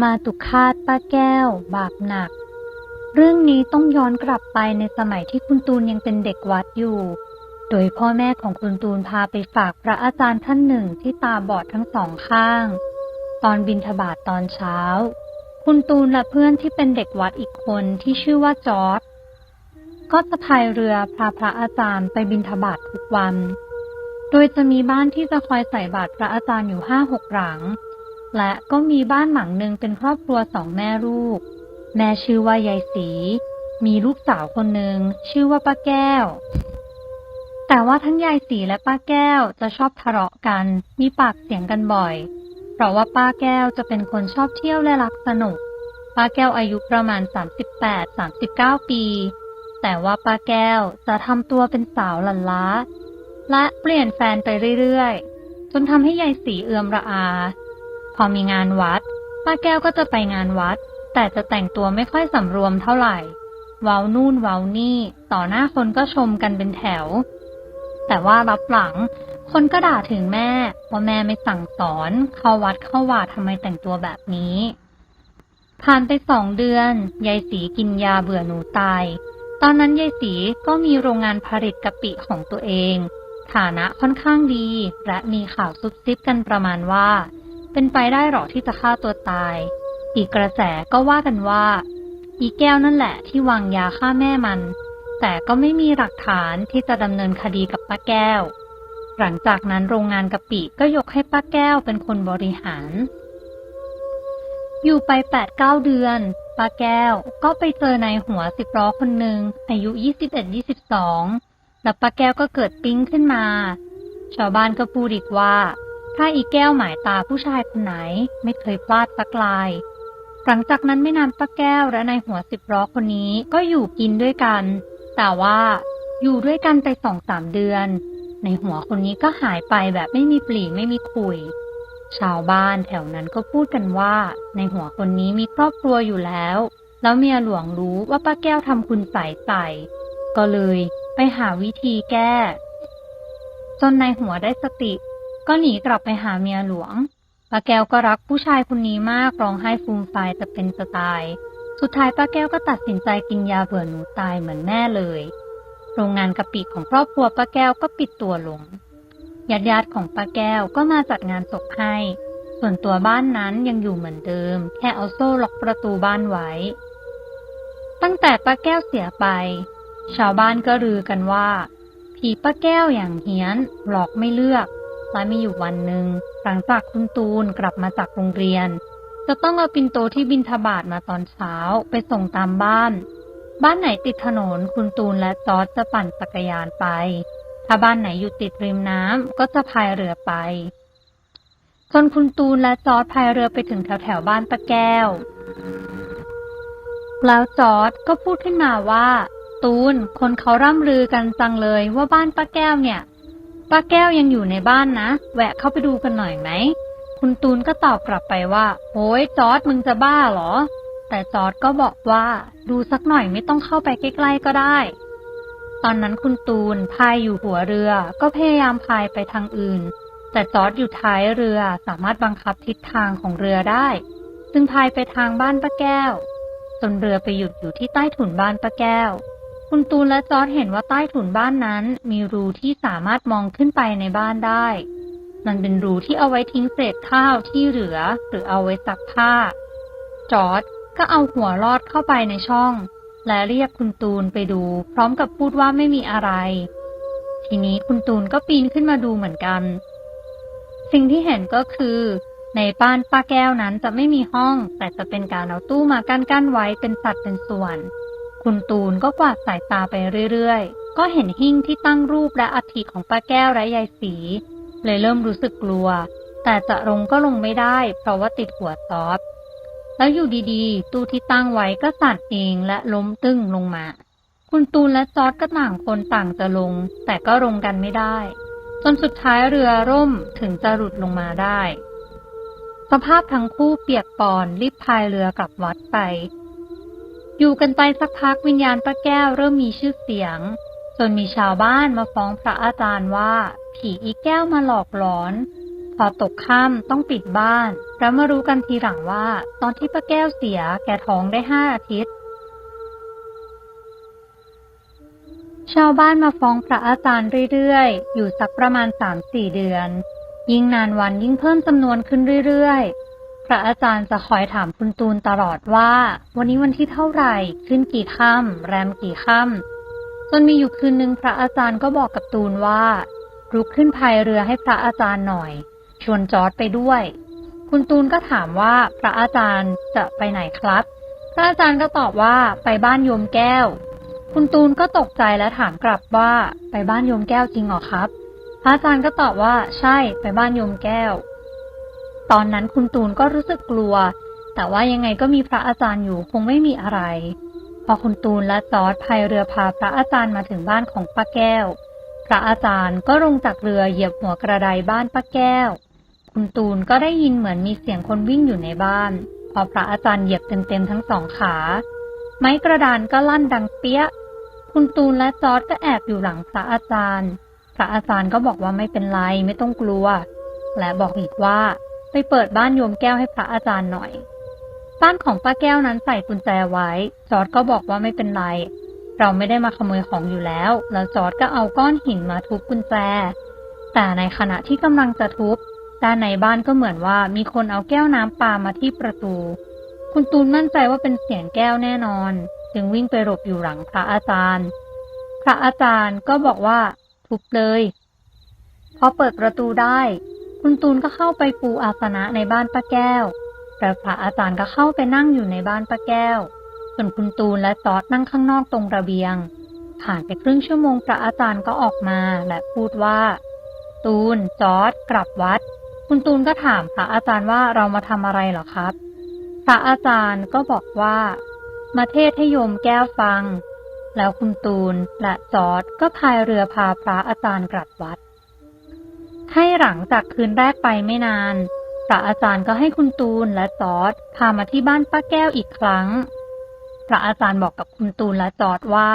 มาตุคาตป้าแก้ว บาปหนัก เรื่องนี้ต้องย้อนกลับไปในสมัยที่คุณตูนยังเป็นเด็กวัดอยู่ โดยพ่อแม่ของคุณตูนพาไปฝากพระอาจารย์ท่านหนึ่งที่ตาบอดทั้งสองข้าง ตอนบินทบาทตอนเช้า คุณตูนและเพื่อนที่เป็นเด็กวัดอีกคนที่ชื่อว่าจอร์ดก็จะพายเรือพาพระอาจารย์ไปบินทบาททุกวัน โดยจะมีบ้านที่จะคอยใส่บาตรพระอาจารย์อยู่ห้าหกหลัง และก็มีบ้านหลังหนึ่งเป็นครอบครัวสองแม่ลูก แม่ชื่อว่ายายศรีมีลูกสาวคนหนึ่งชื่อว่าป้าแก้ว แต่ว่าทั้งยายศรีและป้าแก้วจะชอบทะเลาะกัน มีปากเสียงกันบ่อย เพราะว่าป้าแก้วจะเป็นคนชอบเที่ยวและรักสนุก ป้าแก้วอายุประมาณ 38-39 ปี แต่ว่าป้าแก้วจะทำตัวเป็นสาวหลันล้า และเปลี่ยนแฟนไปเรื่อยๆ จนทำให้ยายศรีเอือมระอา อมีงานวัด ป้าแก้วก็จะไปงานวัด แต่จะแต่งตัวไม่ค่อยสำรวมเท่าไหร่เว้านู่นเว้านี่ ต่อหน้าคนก็ชมกันเป็นแถว แต่ว่ารับหลัง คนก็ด่าถึงแม่ ว่าแม่ไม่สั่งสอน เข้าวัดเข้าว่าทำไมแต่งตัวแบบนี้ ผ่านไปสองเดือน ยายสีกินยาเบื่อหนูตาย ตอนนั้นยายสีก็มีโรงงานผลิตกะปิของตัวเอง ฐานะค่อนข้างดี และมีข่าวซุบซิบกันประมาณว่า เป็นไปได้หรอที่จะฆ่าตัวตาย อีกกระแสก็ว่ากันว่า อีแก้วนั่นแหละที่วางยาฆ่าแม่มัน แต่ก็ไม่มีหลักฐานที่จะดำเนินคดีกับป้าแก้ว หลังจากนั้นโรงงานกะปิก็ยกให้ป้าแก้วเป็นคนบริหาร อยู่ไปแปดเก้าเดือนป้าแก้วก็ไปเจอนายหัวสิบล้อคนหนึ่งอายุยี่สิบเอ็ดยี่สิบสองแล้วป้าแก้วก็เกิดปิ๊งขึ้นมา ชาวบ้านก็พูดอีกว่า ถ้าอีแก้วหมายตาผู้ชายคนไหนไม่เคยพลาดสักลาย หลังจากนั้นไม่นานป้าแก้วและนายหัวสิบล้อคนนี้ก็อยู่กินด้วยกัน แต่ว่าอยู่ด้วยกันไปสองสามเดือน ในหัวคนนี้ก็หายไปแบบไม่มีปลีไม่มีคุย ชาวบ้านแถวนั้นก็พูดกันว่า ในหัวคนนี้มีครอบครัวอยู่แล้ว แล้วเมียหลวงรู้ว่าป้าแก้วทำคุณใส่ใส่ก็เลยไปหาวิธีแก้ จนในหัวได้สติ ก็หนีกลับไปหาเมียหลวงป้าแก้วก็รักผู้ชายคนนี้มากร้องไห้ฟูมฟายจะเป็นจะตาย สุดท้ายป้าแก้วก็ตัดสินใจกินยาเบื่อหนูตายเหมือนแม่เลย โรงงานกะปิของครอบครัวป้าแก้วก็ปิดตัวลงญาติญาติๆของป้าแก้วก็มาจัดงานศพให้ ส่วนตัวบ้านนั้นยังอยู่เหมือนเดิม แค่เอาโซ่ล็อกประตูบ้านไว้ ตั้งแต่ป้าแก้วเสียไป ชาวบ้านก็ลือกันว่า ผีป้าแก้วอย่างเฮี้ยนหลอกไม่เลือก และมีอยู่วันหนึ่งหลังจากคุณตูนกลับมาจากโรงเรียน จะต้องเอาปินโตที่บินทบาทมาตอนเช้าไปส่งตามบ้าน บ้านไหนติดถนนคุณตูนและจอร์จจะปั่นจักรยานไป ถ้าบ้านไหนอยู่ติดริมน้ำก็จะพายเรือไป จนคุณตูนและจอร์จพายเรือไปถึงแถวแถวบ้านป้าแก้ว แล้วจอร์จก็พูดขึ้นมาว่า ตูนคนเขาร่ำลือกันจังเลยว่าบ้านป้าแก้วเนี่ย ป้าแก้วยังอยู่ในบ้านนะ แวะเข้าไปดูกันหน่อยไหม คุณตูนก็ตอบกลับไปว่า โอ้ยจอร์ดมึงจะบ้าเหรอ แต่จอร์ดก็บอกว่า ดูสักหน่อยไม่ต้องเข้าไปใกล้ๆก็ได้ ตอนนั้นคุณตูนพายอยู่หัวเรือ ก็พยายามพายไปทางอื่น แต่จอร์ดอยู่ท้ายเรือสามารถบังคับทิศทางของเรือได้จึงพายไปทางบ้านป้าแก้ว จนเรือไปหยุดอยู่ที่ใต้ถุนบ้านป้าแก้ว คุณตูนและจอร์ดเห็นว่าใต้ถุนบ้านนั้น มีรูที่สามารถมองขึ้นไปในบ้านได้ มันเป็นรูที่เอาไว้ทิ้งเศษข้าวที่เหลือ หรือเอาไว้ซักผ้า จอร์ดก็เอาหัวลอดเข้าไปในช่อง และเรียกคุณตูนไปดู พร้อมกับพูดว่าไม่มีอะไร ทีนี้คุณตูนก็ปีนขึ้นมาดูเหมือนกัน สิ่งที่เห็นก็คือ ในบ้านป้าแก้วนั้นจะไม่มีห้อง แต่จะเป็นการเอาตู้มากั้นกั้นๆไว้เป็นสัดเป็นส่วน คุณตูนก็กวาดสายตาไปเรื่อยๆ ก็เห็นหิ้งที่ตั้งรูปและอัฐิของป้าแก้วและยายสี เลยเริ่มรู้สึกกลัว แต่จะลงก็ลงไม่ได้ เพราะว่าติดหัวซอฟแล้วอยู่ดีๆ ตู้ที่ตั้งไว้ก็สั่นเองและล้มตึ้งลงมา คุณตูนและจอร์ดก็ต่างคนต่างจะลง แต่ก็ลงกันไม่ได้ จนสุดท้ายเรือร่มถึงจะหลุดลงมาได้ สภาพทั้งคู่เปียกปอนรีบพายเรือกลับวัดไป อยู่กันไปสักพักวิญญาณป้าแก้วเริ่มมีชื่อเสียง จนมีชาวบ้านมาฟ้องพระอาจารย์ว่า ผีอีแก้วมาหลอกหลอน พอตกค่ำต้องปิดบ้านแล้วมารู้กันทีหลังว่า ตอนที่ป้าแก้วเสียแกท้องได้ห้าอาทิตย์ ชาวบ้านมาฟ้องพระอาจารย์เรื่อยๆ อยู่สักประมาณสามสี่เดือน ยิ่งนานวันยิ่งเพิ่มจำนวนขึ้นเรื่อยๆ ระอาจารย์จะคอยถามคุณตูนตลอดว่า วันนี้วันที่เท่าไหร่ ขึ้นกี่ค่ำแรมกี่ค่ำจนมีอยู่คืนนึงพระอาจารย์ก็บอกกับตูนว่าลุกขึ้นพายเรือให้พระอาจารย์หน่อย ชวนจอร์ดไปด้วย คุณตูนก็ถามว่าพระอาจารย์จะไปไหนครับ พระอาจารย์ก็ตอบว่าไปบ้านโยมแก้ว คุณตูนก็ตกใจและถามกลับว่าไปบ้านโยมแก้วจริงหรอครับ พระอาจารย์ก็ตอบว่าใช่ไปบ้านโยมแก้ว ตอนนั้นคุณตูนก็รู้สึกกลัว แต่ว่ายังไงก็มีพระอาจารย์อยู่คงไม่มีอะไร พอคุณตูนและจอร์ดพายเรือพาพระอาจารย์มาถึงบ้านของป้าแก้ว พระอาจารย์ก็ลงจากเรือเหยียบหัวกระไดบ้านป้าแก้ว คุณตูนก็ได้ยินเหมือนมีเสียงคนวิ่งอยู่ในบ้าน พอพระอาจารย์เหยียบเต็มๆทั้งสองขา ไม้กระดานก็ลั่นดังเปี้ย คุณตูนและจอร์ดก็แอบอยู่หลังพระอาจารย์ พระอาจารย์ก็บอกว่าไม่เป็นไรไม่ต้องกลัว และบอกอีกว่า ไปเปิดบ้านโยมแก้วให้พระอาจารย์หน่อย บ้านของป้าแก้วนั้นใส่กุญแจไว้ จอร์ดก็บอกว่าไม่เป็นไร เราไม่ได้มาขโมยของอยู่แล้ว แล้วจอร์ดก็เอาก้อนหินมาทุบกุญแจ แต่ในขณะที่กำลังจะทุบด้านในบ้านก็เหมือนว่ามีคนเอาแก้วน้ำปามาที่ประตู คุณตูนมั่นใจว่าเป็นเสียงแก้วแน่นอน จึงวิ่งไปหลบอยู่หลังพระอาจารย์ พระอาจารย์ก็บอกว่าทุบเลย พอเปิดประตูได้ คุณตูนก็เข้าไปปูอาสนะในบ้านป้าแก้วแล้วพระอาจารย์ก็เข้าไปนั่งอยู่ในบ้านป้าแก้ว ส่วนคุณตูนและจอดนั่งข้างนอกตรงระเบียง ผ่านไปครึ่งชั่วโมงพระอาจารย์ก็ออกมาและพูดว่า ตูนจอดกลับวัด คุณตูนก็ถามพระอาจารย์ว่าเรามาทำอะไรหรอครับ พระอาจารย์ก็บอกว่า มาเทศให้โยมแก้วฟัง แล้วคุณตูนและจอดก็พายเรือพาพระอาจารย์กลับวัด ให้หลังจากคืนแรกไปไม่นานพระอาจารย์ก็ให้คุณตูนและจอร์ดพามาที่บ้านป้าแก้วอีกครั้ง พระอาจารย์บอกกับคุณตูนและจอร์ดว่า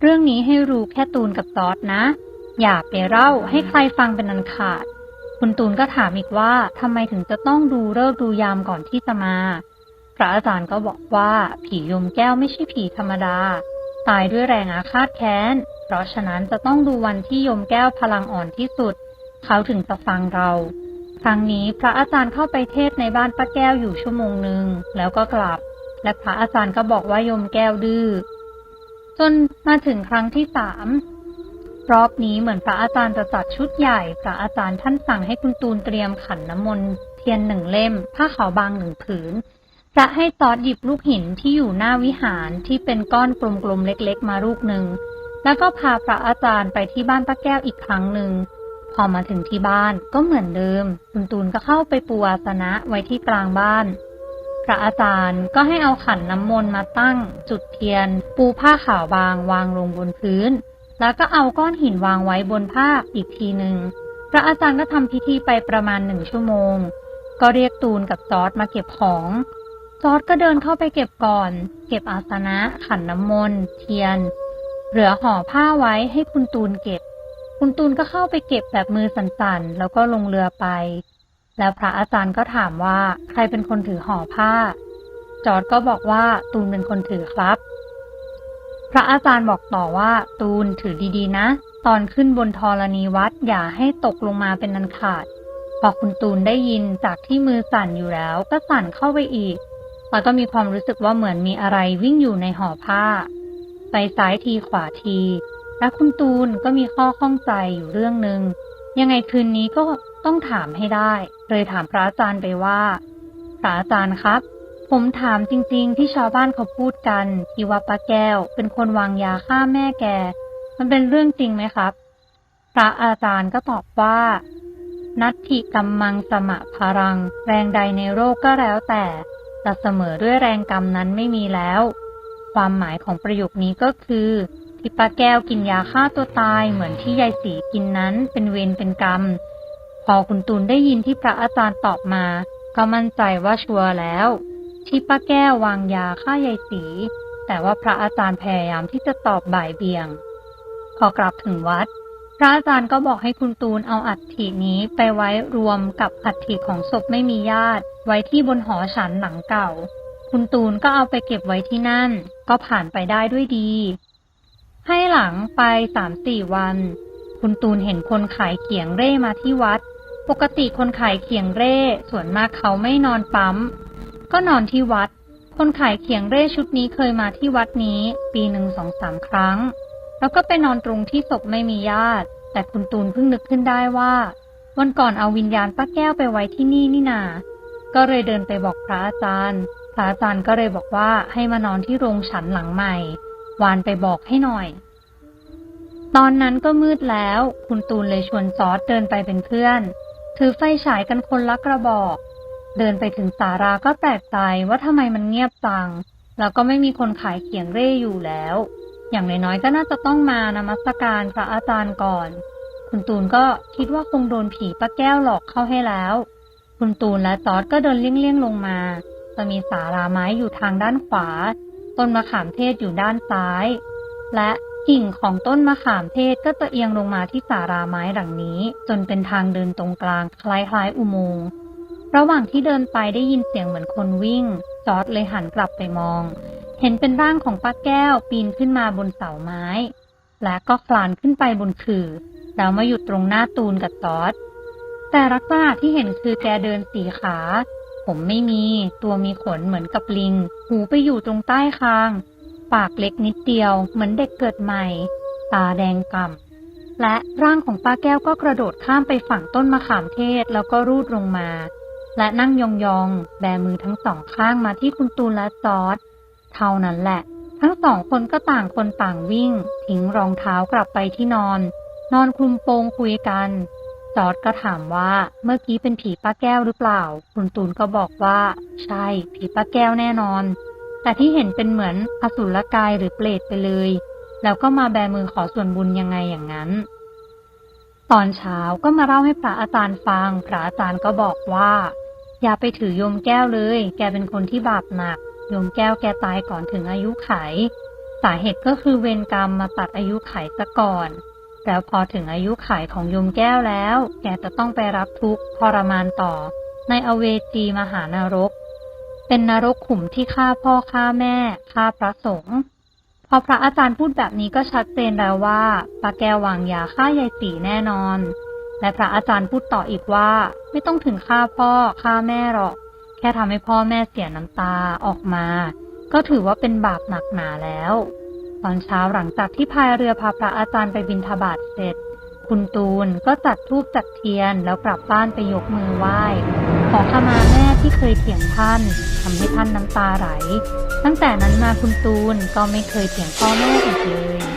เรื่องนี้ให้รู้แค่ตูนกับจอร์ดนะ อย่าไปเล่าให้ใครฟังเป็นอันขาด คุณตูนก็ถามอีกว่าทำไมถึงจะต้องดูเลิกดูยามก่อนที่จะมา พระอาจารย์ก็บอกว่าผียมแก้วไม่ใช่ผีธรรมดา ตายด้วยแรงอาฆาตแค้น เพราะฉะนั้นจะต้องดูวันที่ยมแก้วพลังอ่อนที่สุด เขาถึงจะฟังเรา ครั้งนี้พระอาจารย์เข้าไปเทศในบ้านป้าแก้วอยู่ชั่วโมงหนึ่งแล้วก็กลับ และพระอาจารย์ก็บอกว่าโยมแก้วดื้อจนมาถึงครั้งที่สามรอบนี้เหมือนพระอาจารย์จะจัดชุดใหญ่ พระอาจารย์ท่านสั่งให้คุณตูนเตรียมขันน้ำมนต์เทียนหนึ่งเล่ม ผ้าขาวบางหนึ่งผืน จะให้จอดหยิบลูกหินที่อยู่หน้าวิหารที่เป็นก้อนกลมๆเล็กๆ มาลูกหนึ่ง แล้วก็พาพระอาจารย์ไปที่บ้านป้าแก้วอีกครั้งหนึ่ง พอมาถึงที่บ้านก็เหมือนเดิม คุณตูนก็เข้าไปปูอาสนะไว้ที่กลางบ้าน พระอาจารย์ก็ให้เอาขันน้ำมนต์มาตั้ง จุดเทียน ปูผ้าขาวบางวางลงบนพื้น แล้วก็เอาก้อนหินวางไว้บนผ้าอีกทีหนึ่งพระอาจารย์ก็ทำพิธีไปประมาณหนึ่งชั่วโมง ก็เรียกตูนกับจอร์ดมาเก็บของจอร์ดก็เดินเข้าไปเก็บก่อน เก็บอาสนะ ขันน้ำมนต์เทียน เหลือห่อผ้าไว้ให้คุณตูนเก็บ คุณตูนก็เข้าไปเก็บแบบมือสั่นๆ แล้วก็ลงเรือไป แล้วพระอาจารย์ก็ถามว่าใครเป็นคนถือห่อผ้า จอร์ดก็บอกว่าตูนเป็นคนถือครับ พระอาจารย์บอกต่อว่า ตูนถือดีๆ นะ ตอนขึ้นบนธรณีวัดอย่าให้ตกลงมาเป็นนันขาด พอคุณตูนได้ยินจากที่มือสั่นอยู่แล้ว ก็สั่นเข้าไปอีก แล้วก็มีความรู้สึกว่าเหมือนมีอะไรวิ่งอยู่ในห่อผ้า ไปซ้ายทีขวาที และคุณตูนก็มีข้อข้องใจอยู่เรื่องหนึ่งยังไงคืนนี้ก็ต้องถามให้ได้ เลยถามพระอาจารย์ไปว่า พระอาจารย์ครับ ผมถามจริง ๆ ที่ชาวบ้านเขาพูดกันที่ว่าป้าแก้ว เป็นคนวางยาฆ่าแม่แก มันเป็นเรื่องจริงไหมครับ พระอาจารย์ก็ตอบว่า นัตถิกัมมังสมะพารัง แรงใดในโลกก็แล้วแต่จะเสมอด้วยแรงกรรมนั้นไม่มีแล้ว ความหมายของประโยคนี้ก็คือ ที่ป้าแก้วกินยาฆ่าตัวตายเหมือนที่ยายสีกินนั้นเป็นเวรเป็นกรรม พอคุณตูนได้ยินที่พระอาจารย์ตอบมา ก็มั่นใจว่าชัวร์แล้ว ที่ป้าแก้ววางยาฆ่ายายสี แต่ว่าพระอาจารย์พยายามที่จะตอบบ่ายเบี่ยง พอกลับถึงวัด พระอาจารย์ก็บอกให้คุณตูนเอาอัฐินี้ไปไว้รวมกับอัฐิของศพไม่มีญาติ ไว้ที่บนหอฉันหลังเก่า คุณตูนก็เอาไปเก็บไว้ที่นั่น ก็ผ่านไปได้ด้วยดี ให้หลังไปสามสี่วัน คุณตูนเห็นคนขายเขียงเร่มาที่วัด ปกติคนขายเขียงเร่ส่วนมากเขาไม่นอนปั๊ม ก็นอนที่วัด คนขายเขียงเร่ชุดนี้เคยมาที่วัดนี้ ปีหนึ่งสองสามครั้ง แล้วก็ไปนอนตรงที่ศพไม่มีญาติ แต่คุณตูนเพิ่งนึกขึ้นได้ว่า วันก่อนเอาวิญญาณป้าแก้วไปไว้ที่นี่นี่นา ก็เลยเดินไปบอกพระอาจารย์ พระอาจารย์ก็เลยบอกว่าให้มานอนที่โรงฉันหลังใหม่ วานไปบอกให้หน่อย ตอนนั้นก็มืดแล้ว คุณตูนเลยชวนซอสเดินไปเป็นเพื่อน ถือไฟฉายกันคนละกระบอก เดินไปถึงสาราก็แปลกใจว่าทำไมมันเงียบจัง แล้วก็ไม่มีคนขายเขียงเร่อยู่แล้ว อย่างน้อยๆก็น่าจะต้องมานมัสการพระอาจารย์ก่อน คุณตูนก็คิดว่าคงโดนผีป้าแก้วหลอกเข้าให้แล้ว คุณตูนและจอร์ดก็เดินเลี่ยงๆลงมา จะมีสาราไม้อยู่ทางด้านขวา ต้นมะขามเทศอยู่ด้านซ้าย และกิ่งของต้นมะขามเทศก็จะเอียงลงมาที่สาราไม้หลังนี้ จนเป็นทางเดินตรงกลางคล้ายๆอุโมงค์ระหว่างที่เดินไปได้ยินเสียงเหมือนคนวิ่ง จอร์ดเลยหันกลับไปมอง เห็นเป็นร่างของป้าแก้วปีนขึ้นมาบนเสาไม้ และก็คลานขึ้นไปบนขื่อแล้วมาหยุดตรงหน้าตูนกับจอร์ดแต่ลักษณะที่เห็นคือแกเดินสี่ขา ผมไม่มี ตัวมีขนเหมือนกับลิง หูไปอยู่ตรงใต้คาง ปากเล็กนิดเดียว เหมือนเด็กเกิดใหม่ ตาแดงก่ำและร่างของป้าแก้วก็กระโดดข้ามไปฝั่งต้นมะขามเทศแล้วก็รูดลงมา และนั่งยองๆ แบมือทั้งสองข้างมาที่คุณตูนและจอร์ดเท่านั้นแหละ ทั้งสองคนก็ต่างคนต่างวิ่ง ทิ้งรองเท้ากลับไปที่นอน นอนคลุมโปงคุยกัน จอร์ดก็ถามว่าเมื่อกี้เป็นผีป้าแก้วหรือเปล่า คุณตูนก็บอกว่า ใช่ ผีป้าแก้วแน่นอน แต่ที่เห็นเป็นเหมือนอสุรกายหรือเปรตไปเลย แล้วก็มาแบมือขอส่วนบุญยังไงอย่างนั้น ตอนเช้าก็มาเล่าให้พระอาจารย์ฟัง พระอาจารย์ก็บอกว่า อย่าไปถือโยมแก้วเลย แกเป็นคนที่บาปหนักโยมแก้วแกตายก่อนถึงอายุไข สาเหตุก็คือเวรกรรมมาตัดอายุไขซะก่อน แล้วพอถึงอายุไขของยมแก้วแล้ว แกจะต้องไปรับทุกข์ทรมานต่อ ในอเวจีมหานรก เป็นนรกขุมที่ฆ่าพ่อฆ่าแม่ฆ่าพระสงฆ์พอพระอาจารย์พูดแบบนี้ก็ชัดเจนแล้วว่าปาแก้ววางยาฆ่ายายตีแน่นอน และพระอาจารย์พูดต่ออีกว่า ไม่ต้องถึงฆ่าพ่อฆ่าแม่หรอก แค่ทำให้พ่อแม่เสียน้ำตาออกมา ก็ถือว่าเป็นบาปหนักหนาแล้ว ตอนเช้าหลังจากที่พายเรือพาพระอาจารย์ไปบินทบาทเสร็จ คุณตูนก็จัดธูปจัดเทียนแล้วกลับบ้านไปยกมือไหว้ ขอขมาแม่ที่เคยเถียงท่านทำให้ท่านน้ำตาไหล ตั้งแต่นั้นมาคุณตูนก็ไม่เคยเถียงพ่อแม่อีกเลย